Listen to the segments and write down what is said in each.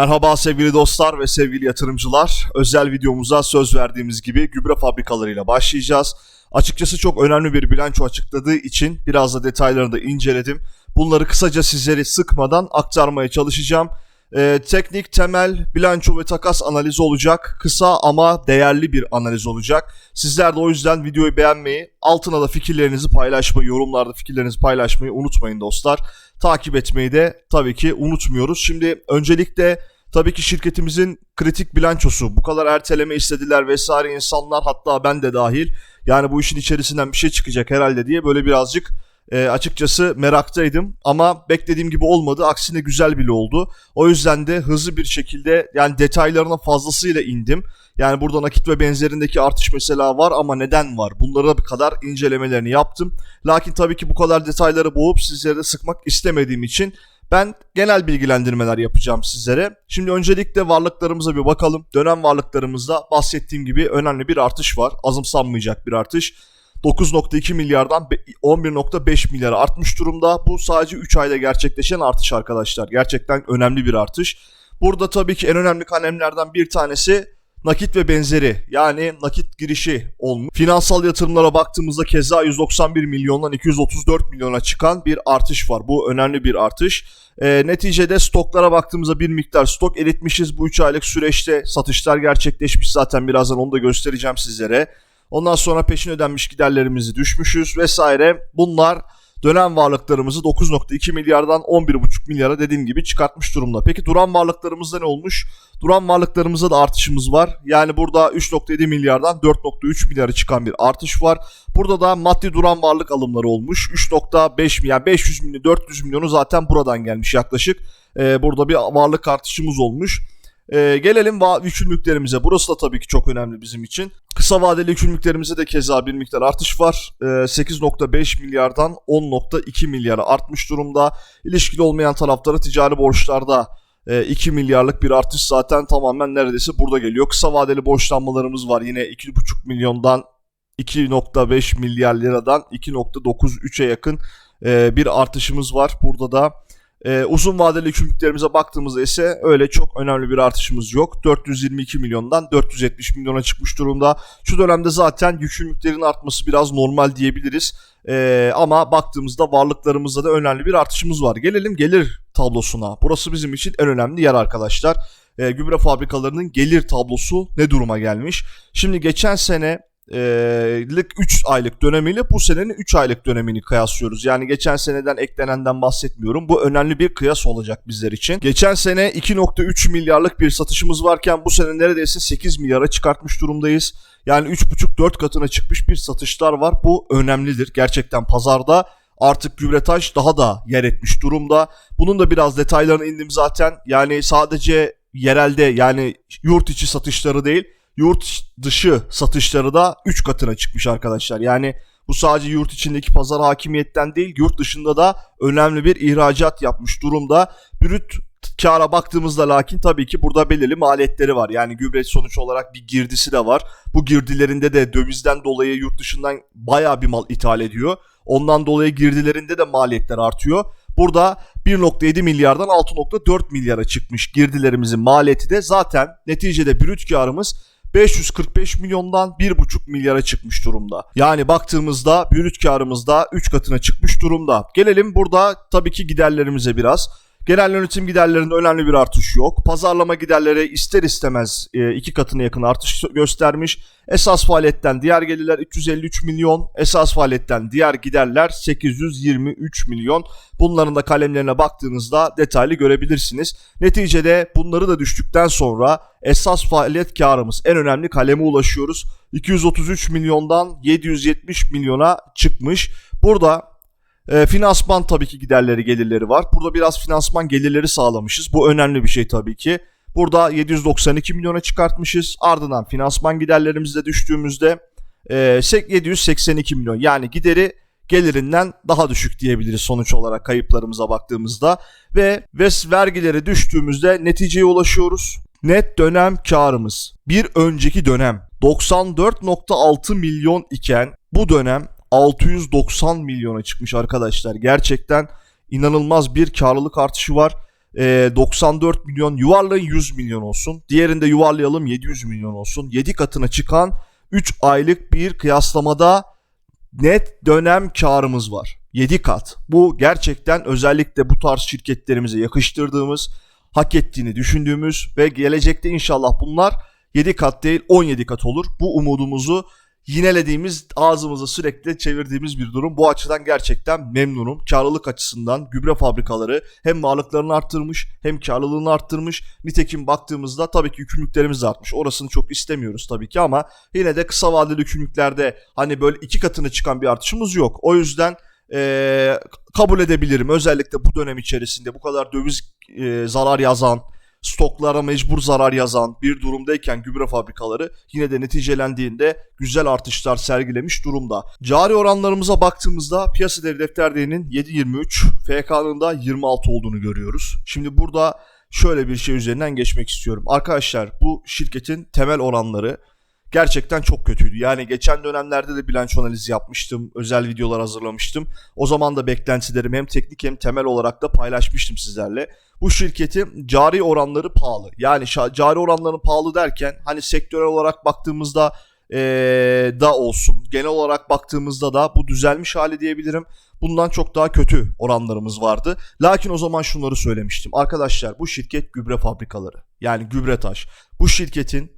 Merhaba sevgili dostlar ve sevgili yatırımcılar. Özel videomuza söz verdiğimiz gibi gübre fabrikalarıyla başlayacağız. Açıkçası çok önemli bir bilanço açıkladığı için biraz da detaylarını da inceledim. Bunları kısaca sizleri sıkmadan aktarmaya çalışacağım. Ee, teknik, temel, bilanço ve takas analizi olacak. Kısa ama değerli bir analiz olacak. Sizler de o yüzden videoyu beğenmeyi, altına da fikirlerinizi paylaşmayı, yorumlarda fikirlerinizi paylaşmayı unutmayın dostlar. Takip etmeyi de tabii ki unutmuyoruz. Şimdi öncelikle tabii ki şirketimizin kritik bilançosu. Bu kadar erteleme istediler vesaire insanlar hatta ben de dahil. Yani bu işin içerisinden bir şey çıkacak herhalde diye böyle birazcık e, açıkçası meraktaydım ama beklediğim gibi olmadı. Aksine güzel bile oldu. O yüzden de hızlı bir şekilde yani detaylarına fazlasıyla indim. Yani burada nakit ve benzerindeki artış mesela var ama neden var? Bunlara bir kadar incelemelerini yaptım. Lakin tabii ki bu kadar detayları boğup sizlere de sıkmak istemediğim için ben genel bilgilendirmeler yapacağım sizlere. Şimdi öncelikle varlıklarımıza bir bakalım. Dönem varlıklarımızda bahsettiğim gibi önemli bir artış var. Azımsanmayacak bir artış. 9.2 milyardan 11.5 milyara artmış durumda. Bu sadece 3 ayda gerçekleşen artış arkadaşlar. Gerçekten önemli bir artış. Burada tabii ki en önemli kalemlerden bir tanesi nakit ve benzeri yani nakit girişi olmuş. Finansal yatırımlara baktığımızda keza 191 milyondan 234 milyona çıkan bir artış var. Bu önemli bir artış. E, neticede stoklara baktığımızda bir miktar stok eritmişiz. Bu 3 aylık süreçte satışlar gerçekleşmiş zaten birazdan onu da göstereceğim sizlere. Ondan sonra peşin ödenmiş giderlerimizi düşmüşüz vesaire. Bunlar dönem varlıklarımızı 9.2 milyardan 11.5 milyara dediğim gibi çıkartmış durumda. Peki duran varlıklarımızda ne olmuş? Duran varlıklarımızda da artışımız var. Yani burada 3.7 milyardan 4.3 milyara çıkan bir artış var. Burada da maddi duran varlık alımları olmuş. 3.5 milyar 500 milyon 400 milyonu zaten buradan gelmiş yaklaşık. Ee, burada bir varlık artışımız olmuş. Ee, gelelim va- yükümlülüklerimize. Burası da tabii ki çok önemli bizim için. Kısa vadeli yükümlülüklerimize de keza bir miktar artış var. Ee, 8.5 milyardan 10.2 milyara artmış durumda. İlişkili olmayan taraflara ticari borçlarda e, 2 milyarlık bir artış zaten tamamen neredeyse burada geliyor. Kısa vadeli borçlanmalarımız var. Yine 2.5 milyondan 2.5 milyar liradan 2.93'e yakın e, bir artışımız var. Burada da ee, uzun vadeli yükümlülüklerimize baktığımızda ise öyle çok önemli bir artışımız yok. 422 milyondan 470 milyona çıkmış durumda. Şu dönemde zaten yükümlülüklerin artması biraz normal diyebiliriz. Ee, ama baktığımızda varlıklarımızda da önemli bir artışımız var. Gelelim gelir tablosuna. Burası bizim için en önemli yer arkadaşlar. Ee, gübre fabrikalarının gelir tablosu ne duruma gelmiş? Şimdi geçen sene lik 3 aylık dönemiyle bu senenin 3 aylık dönemini kıyaslıyoruz. Yani geçen seneden eklenenden bahsetmiyorum. Bu önemli bir kıyas olacak bizler için. Geçen sene 2.3 milyarlık bir satışımız varken bu sene neredeyse 8 milyara çıkartmış durumdayız. Yani 3.5-4 katına çıkmış bir satışlar var. Bu önemlidir. Gerçekten pazarda artık gübretaş daha da yer etmiş durumda. Bunun da biraz detaylarına indim zaten. Yani sadece yerelde yani yurt içi satışları değil yurt dışı satışları da 3 katına çıkmış arkadaşlar. Yani bu sadece yurt içindeki pazar hakimiyetten değil yurt dışında da önemli bir ihracat yapmış durumda. Brüt kâra baktığımızda lakin tabii ki burada belirli maliyetleri var. Yani gübre sonuç olarak bir girdisi de var. Bu girdilerinde de dövizden dolayı yurt dışından bayağı bir mal ithal ediyor. Ondan dolayı girdilerinde de maliyetler artıyor. Burada 1.7 milyardan 6.4 milyara çıkmış girdilerimizin maliyeti de zaten neticede brüt karımız 545 milyondan 1,5 milyara çıkmış durumda. Yani baktığımızda brüt karımızda 3 katına çıkmış durumda. Gelelim burada tabii ki giderlerimize biraz. Genel yönetim giderlerinde önemli bir artış yok. Pazarlama giderleri ister istemez e, iki katına yakın artış göstermiş. Esas faaliyetten diğer gelirler 353 milyon. Esas faaliyetten diğer giderler 823 milyon. Bunların da kalemlerine baktığınızda detaylı görebilirsiniz. Neticede bunları da düştükten sonra esas faaliyet karımız en önemli kaleme ulaşıyoruz. 233 milyondan 770 milyona çıkmış. Burada e, finansman tabii ki giderleri gelirleri var. Burada biraz finansman gelirleri sağlamışız. Bu önemli bir şey tabii ki. Burada 792 milyona çıkartmışız. Ardından finansman giderlerimizde düştüğümüzde e, 782 milyon. Yani gideri gelirinden daha düşük diyebiliriz sonuç olarak kayıplarımıza baktığımızda. Ve VES vergileri düştüğümüzde neticeye ulaşıyoruz. Net dönem karımız bir önceki dönem 94.6 milyon iken bu dönem 690 milyona çıkmış arkadaşlar. Gerçekten inanılmaz bir karlılık artışı var. e, 94 milyon yuvarlayın 100 milyon olsun. Diğerinde yuvarlayalım 700 milyon olsun. 7 katına çıkan 3 aylık bir kıyaslamada net dönem karımız var. 7 kat. Bu gerçekten özellikle bu tarz şirketlerimize yakıştırdığımız, hak ettiğini düşündüğümüz ve gelecekte inşallah bunlar 7 kat değil 17 kat olur. Bu umudumuzu yinelediğimiz, ağzımıza sürekli çevirdiğimiz bir durum. Bu açıdan gerçekten memnunum. Karlılık açısından gübre fabrikaları hem varlıklarını arttırmış hem karlılığını arttırmış. Nitekim baktığımızda tabii ki yükümlülüklerimiz artmış. Orasını çok istemiyoruz tabii ki ama yine de kısa vadeli yükümlülüklerde hani böyle iki katına çıkan bir artışımız yok. O yüzden eee, kabul edebilirim. Özellikle bu dönem içerisinde bu kadar döviz eee, zarar yazan, stoklara mecbur zarar yazan bir durumdayken gübre fabrikaları yine de neticelendiğinde güzel artışlar sergilemiş durumda. Cari oranlarımıza baktığımızda piyasa değeri defter değerinin 7.23, FK'nın da 26 olduğunu görüyoruz. Şimdi burada şöyle bir şey üzerinden geçmek istiyorum. Arkadaşlar bu şirketin temel oranları gerçekten çok kötüydü. Yani geçen dönemlerde de bilanço analizi yapmıştım. Özel videolar hazırlamıştım. O zaman da beklentilerimi hem teknik hem temel olarak da paylaşmıştım sizlerle. Bu şirketin cari oranları pahalı. Yani cari oranların pahalı derken hani sektörel olarak baktığımızda ee, da olsun. Genel olarak baktığımızda da bu düzelmiş hali diyebilirim. Bundan çok daha kötü oranlarımız vardı. Lakin o zaman şunları söylemiştim. Arkadaşlar bu şirket gübre fabrikaları. Yani gübretaş. Bu şirketin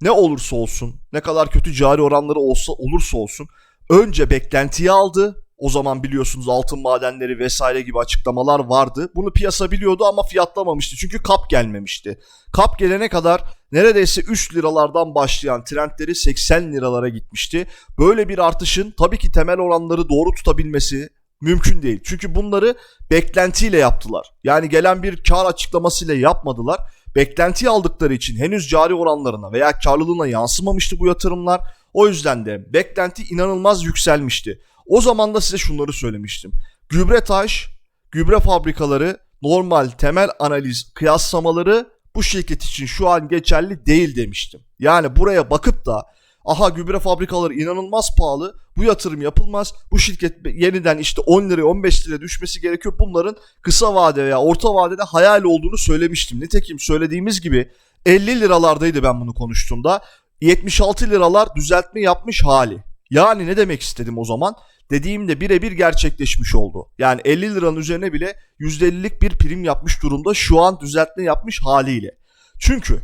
ne olursa olsun, ne kadar kötü cari oranları olsa olursa olsun önce beklentiyi aldı. O zaman biliyorsunuz altın madenleri vesaire gibi açıklamalar vardı. Bunu piyasa biliyordu ama fiyatlamamıştı. Çünkü kap gelmemişti. Kap gelene kadar neredeyse 3 liralardan başlayan trendleri 80 liralara gitmişti. Böyle bir artışın tabii ki temel oranları doğru tutabilmesi mümkün değil. Çünkü bunları beklentiyle yaptılar. Yani gelen bir kar açıklamasıyla yapmadılar. Beklentiyi aldıkları için henüz cari oranlarına veya karlılığına yansımamıştı bu yatırımlar. O yüzden de beklenti inanılmaz yükselmişti. O zaman da size şunları söylemiştim. Gübre taş, gübre fabrikaları, normal temel analiz kıyaslamaları bu şirket için şu an geçerli değil demiştim. Yani buraya bakıp da aha gübre fabrikaları inanılmaz pahalı bu yatırım yapılmaz bu şirket yeniden işte 10 liraya 15 liraya düşmesi gerekiyor bunların kısa vade veya orta vadede hayal olduğunu söylemiştim. Nitekim söylediğimiz gibi 50 liralardaydı ben bunu konuştuğumda 76 liralar düzeltme yapmış hali. Yani ne demek istedim o zaman? Dediğimde birebir gerçekleşmiş oldu. Yani 50 liranın üzerine bile %50'lik bir prim yapmış durumda şu an düzeltme yapmış haliyle. Çünkü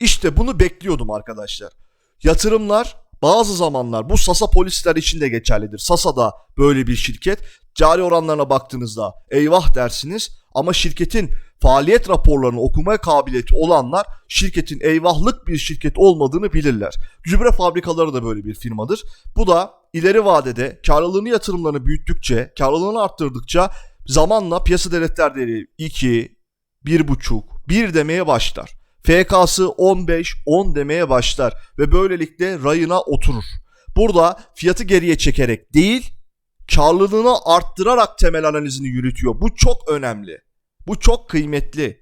işte bunu bekliyordum arkadaşlar. Yatırımlar bazı zamanlar bu Sasa polisler için de geçerlidir. Sasa da böyle bir şirket. Cari oranlarına baktığınızda eyvah dersiniz ama şirketin faaliyet raporlarını okuma kabiliyeti olanlar şirketin eyvahlık bir şirket olmadığını bilirler. Gübre fabrikaları da böyle bir firmadır. Bu da ileri vadede karlılığını yatırımlarını büyüttükçe, karlılığını arttırdıkça zamanla piyasa devletler değeri 2, 1,5, 1 demeye başlar. FK'sı 15, 10 demeye başlar ve böylelikle rayına oturur. Burada fiyatı geriye çekerek değil, karlılığını arttırarak temel analizini yürütüyor. Bu çok önemli. Bu çok kıymetli.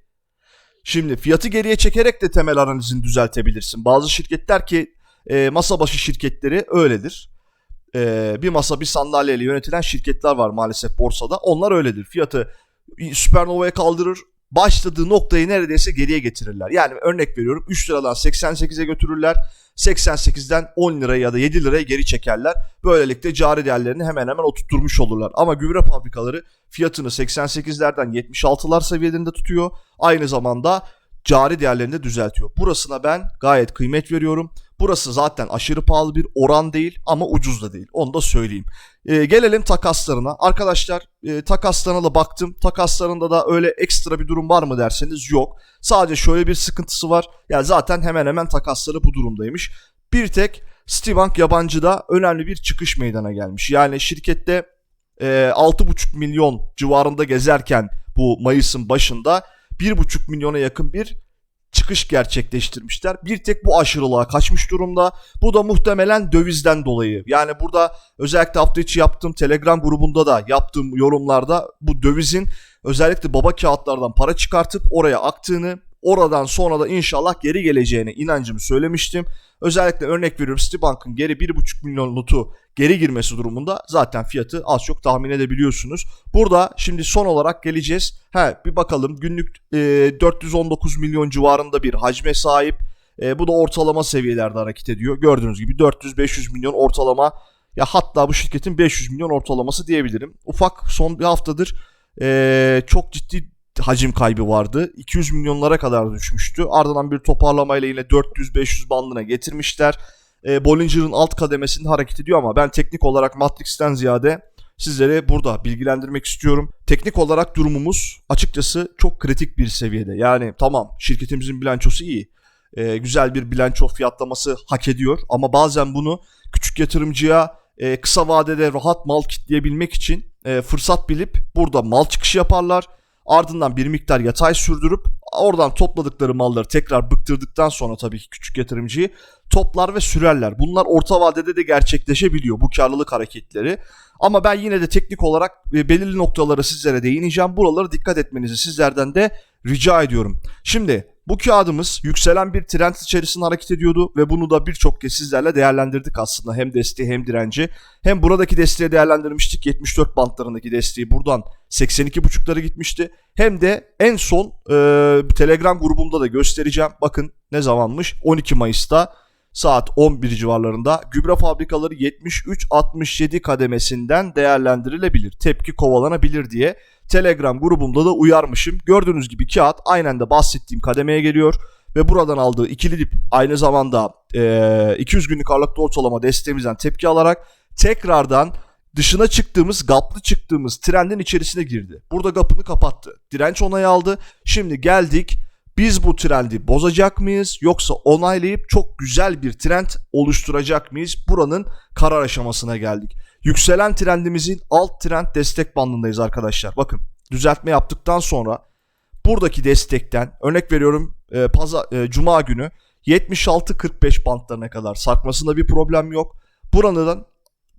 Şimdi fiyatı geriye çekerek de temel analizini düzeltebilirsin. Bazı şirketler ki e, masa başı şirketleri öyledir. E, bir masa bir sandalyeyle yönetilen şirketler var maalesef borsada. Onlar öyledir. Fiyatı süpernova'ya kaldırır. Başladığı noktayı neredeyse geriye getirirler. Yani örnek veriyorum 3 liradan 88'e götürürler. 88'den 10 liraya ya da 7 liraya geri çekerler. Böylelikle cari değerlerini hemen hemen oturtmuş olurlar. Ama gübre fabrikaları fiyatını 88'lerden 76'lar seviyesinde tutuyor. Aynı zamanda cari değerlerini de düzeltiyor. Burasına ben gayet kıymet veriyorum. Burası zaten aşırı pahalı bir oran değil ama ucuz da değil. Onu da söyleyeyim. Ee, gelelim takaslarına. Arkadaşlar e, takaslarına da baktım. Takaslarında da öyle ekstra bir durum var mı derseniz yok. Sadece şöyle bir sıkıntısı var. Ya zaten hemen hemen takasları bu durumdaymış. Bir tek Citibank yabancıda önemli bir çıkış meydana gelmiş. Yani şirkette e, 6,5 milyon civarında gezerken bu Mayıs'ın başında 1,5 milyona yakın bir çıkış gerçekleştirmişler. Bir tek bu aşırılığa kaçmış durumda. Bu da muhtemelen dövizden dolayı. Yani burada özellikle hafta içi yaptığım Telegram grubunda da yaptığım yorumlarda bu dövizin özellikle baba kağıtlardan para çıkartıp oraya aktığını Oradan sonra da inşallah geri geleceğine inancımı söylemiştim. Özellikle örnek veriyorum Citibank'ın geri 1,5 milyon notu geri girmesi durumunda zaten fiyatı az çok tahmin edebiliyorsunuz. Burada şimdi son olarak geleceğiz. He bir bakalım günlük e, 419 milyon civarında bir hacme sahip. E, bu da ortalama seviyelerde hareket ediyor. Gördüğünüz gibi 400-500 milyon ortalama ya hatta bu şirketin 500 milyon ortalaması diyebilirim. Ufak son bir haftadır e, çok ciddi hacim kaybı vardı. 200 milyonlara kadar düşmüştü. Ardından bir toparlamayla yine 400-500 bandına getirmişler. E, Bollinger'ın alt kademesinde hareket ediyor ama ben teknik olarak Matrix'ten ziyade sizlere burada bilgilendirmek istiyorum. Teknik olarak durumumuz açıkçası çok kritik bir seviyede. Yani tamam şirketimizin bilançosu iyi. E, güzel bir bilanço fiyatlaması hak ediyor ama bazen bunu küçük yatırımcıya e, kısa vadede rahat mal kitleyebilmek için e, fırsat bilip burada mal çıkışı yaparlar. Ardından bir miktar yatay sürdürüp oradan topladıkları malları tekrar bıktırdıktan sonra tabii ki küçük yatırımcıyı toplar ve sürerler. Bunlar orta vadede de gerçekleşebiliyor bu karlılık hareketleri. Ama ben yine de teknik olarak e, belirli noktalara sizlere değineceğim. Buralara dikkat etmenizi sizlerden de rica ediyorum. Şimdi bu kağıdımız yükselen bir trend içerisinde hareket ediyordu ve bunu da birçok kez sizlerle değerlendirdik aslında. Hem desteği hem direnci. Hem buradaki desteği değerlendirmiştik. 74 bantlarındaki desteği buradan 82.5'lara gitmişti. Hem de en son e, Telegram grubumda da göstereceğim. Bakın ne zamanmış? 12 Mayıs'ta saat 11 civarlarında gübre fabrikaları 73-67 kademesinden değerlendirilebilir. Tepki kovalanabilir diye Telegram grubumda da uyarmışım. Gördüğünüz gibi kağıt aynen de bahsettiğim kademeye geliyor ve buradan aldığı ikili dip aynı zamanda e, 200 günlük ağırlıkta ortalama desteğimizden tepki alarak tekrardan dışına çıktığımız, gaplı çıktığımız trendin içerisine girdi. Burada gapını kapattı. Direnç onayı aldı. Şimdi geldik biz bu trendi bozacak mıyız yoksa onaylayıp çok güzel bir trend oluşturacak mıyız? Buranın karar aşamasına geldik. Yükselen trendimizin alt trend destek bandındayız arkadaşlar. Bakın düzeltme yaptıktan sonra buradaki destekten örnek veriyorum e, paza, e, cuma günü 76-45 bantlarına kadar sarkmasında bir problem yok. Buranın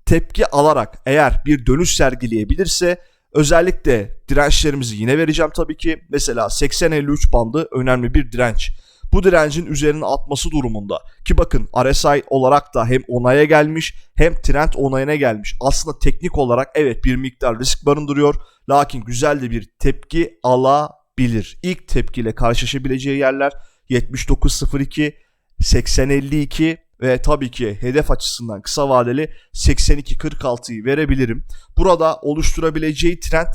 tepki alarak eğer bir dönüş sergileyebilirse özellikle dirençlerimizi yine vereceğim tabii ki. Mesela 80-53 bandı önemli bir direnç. Bu direncin üzerine atması durumunda ki bakın RSI olarak da hem onaya gelmiş hem trend onayına gelmiş. Aslında teknik olarak evet bir miktar risk barındırıyor. Lakin güzel de bir tepki alabilir. İlk tepkiyle karşılaşabileceği yerler 79.02, 80.52 ve tabii ki hedef açısından kısa vadeli 82-46'yı verebilirim. Burada oluşturabileceği trend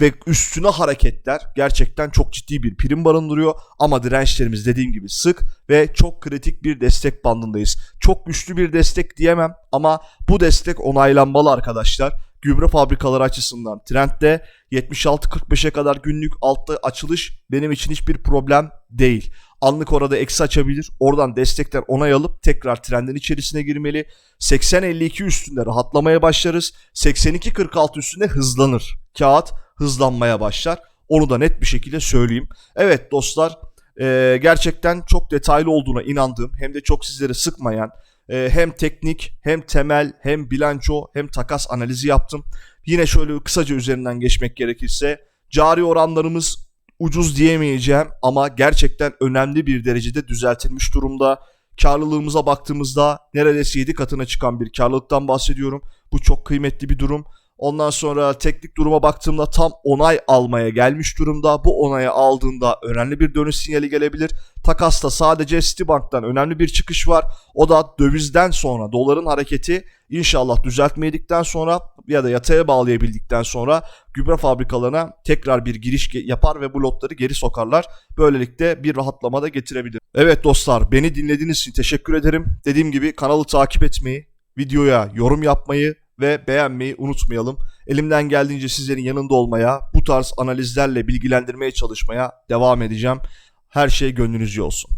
ve üstüne hareketler gerçekten çok ciddi bir prim barındırıyor. Ama dirençlerimiz dediğim gibi sık ve çok kritik bir destek bandındayız. Çok güçlü bir destek diyemem ama bu destek onaylanmalı arkadaşlar. Gübre fabrikaları açısından trendde 76-45'e kadar günlük altta açılış benim için hiçbir problem değil. Anlık orada eksi açabilir. Oradan destekler onay alıp tekrar trendin içerisine girmeli. 80-52 üstünde rahatlamaya başlarız. 82-46 üstünde hızlanır. Kağıt hızlanmaya başlar. Onu da net bir şekilde söyleyeyim. Evet dostlar e, gerçekten çok detaylı olduğuna inandığım hem de çok sizleri sıkmayan e, hem teknik hem temel hem bilanço hem takas analizi yaptım. Yine şöyle kısaca üzerinden geçmek gerekirse cari oranlarımız ucuz diyemeyeceğim ama gerçekten önemli bir derecede düzeltilmiş durumda. Karlılığımıza baktığımızda neredeyse 7 katına çıkan bir karlılıktan bahsediyorum. Bu çok kıymetli bir durum. Ondan sonra teknik duruma baktığımda tam onay almaya gelmiş durumda. Bu onayı aldığında önemli bir dönüş sinyali gelebilir. Takasta sadece Citibank'tan önemli bir çıkış var. O da dövizden sonra doların hareketi inşallah düzeltmedikten sonra ya da yataya bağlayabildikten sonra gübre fabrikalarına tekrar bir giriş yapar ve bu lotları geri sokarlar. Böylelikle bir rahatlama da getirebilir. Evet dostlar beni dinlediğiniz için teşekkür ederim. Dediğim gibi kanalı takip etmeyi, videoya yorum yapmayı ve beğenmeyi unutmayalım. Elimden geldiğince sizlerin yanında olmaya, bu tarz analizlerle bilgilendirmeye çalışmaya devam edeceğim. Her şey gönlünüzce olsun.